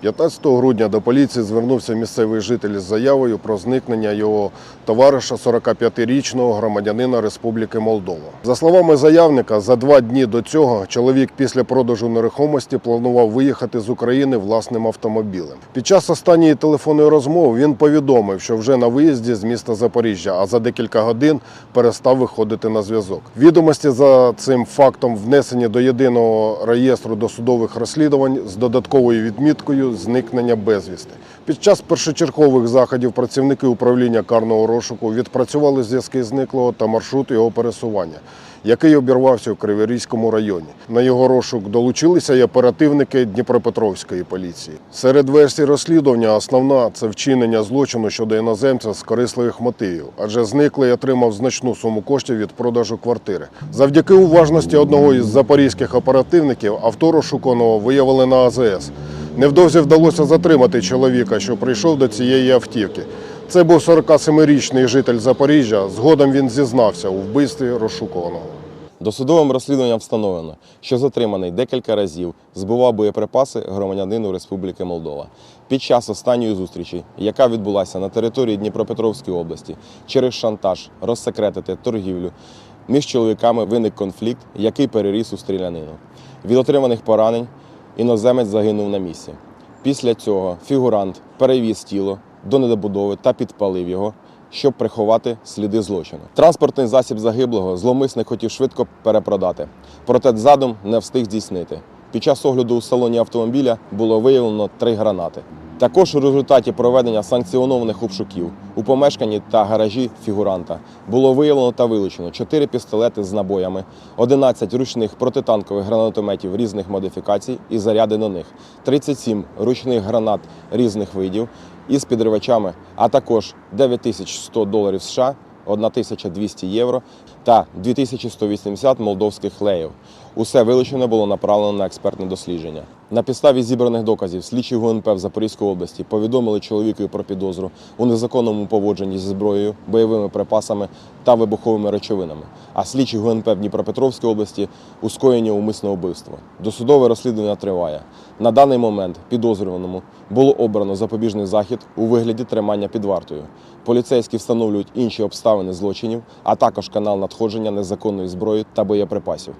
15 грудня до поліції звернувся місцевий житель з заявою про зникнення його товариша 45-річного громадянина Республіки Молдова. За словами заявника, за два дні до цього чоловік після продажу нерухомості планував виїхати з України власним автомобілем. Під час останньої телефонної розмови він повідомив, що вже на виїзді з міста Запоріжжя, а за декілька годин перестав виходити на зв'язок. Відомості за цим фактом внесені до єдиного реєстру досудових розслідувань з додатковою відміткою зникнення безвісти. Під час першочергових заходів працівники управління карного розшуку відпрацювали зв'язки зниклого та маршрут його пересування, який обірвався у Криворізькому районі. На його розшук долучилися і оперативники Дніпропетровської поліції. Серед версій розслідування основна це вчинення злочину щодо іноземця з корисливих мотивів, адже зниклий отримав значну суму коштів від продажу квартири. Завдяки уважності одного із запорізьких оперативників авто розшуканого виявили на АЗС. Невдовзі вдалося затримати чоловіка, що прийшов до цієї автівки. Це був 47-річний житель Запоріжжя. Згодом він зізнався у вбивстві розшукуваного. Досудовим розслідуванням встановлено, що затриманий декілька разів збивав боєприпаси громадянину Республіки Молдова. Під час останньої зустрічі, яка відбулася на території Дніпропетровської області, через шантаж розсекретити торгівлю, між чоловіками виник конфлікт, який переріс у стрілянину. Від отриманих поранень іноземець загинув на місці. Після цього фігурант перевіз тіло до недобудови та підпалив його, щоб приховати сліди злочину. Транспортний засіб загиблого зломисник хотів швидко перепродати, проте задум не встиг здійснити. Під час огляду у салоні автомобіля було виявлено три гранати. Також у результаті проведення санкціонованих обшуків у помешканні та гаражі фігуранта було виявлено та вилучено 4 пістолети з набоями, 11 ручних протитанкових гранатометів різних модифікацій і заряди до них, 37 ручних гранат різних видів із підривачами, а також 9100 доларів США, 1200 євро та 2180 молдовських леїв. Усе вилучене було направлено на експертне дослідження. На підставі зібраних доказів слідчі ГУНП в Запорізькій області повідомили чоловікові про підозру у незаконному поводженні зі зброєю, бойовими припасами та вибуховими речовинами. А слідчі ГУНП в Дніпропетровській області у скоєнні умисного вбивства. Досудове розслідування триває. На даний момент підозрюваному було обрано запобіжний захід у вигляді тримання під вартою. Поліцейські встановлюють інші обставини злочинів, а також канал надходження незаконної зброї та боєприпасів.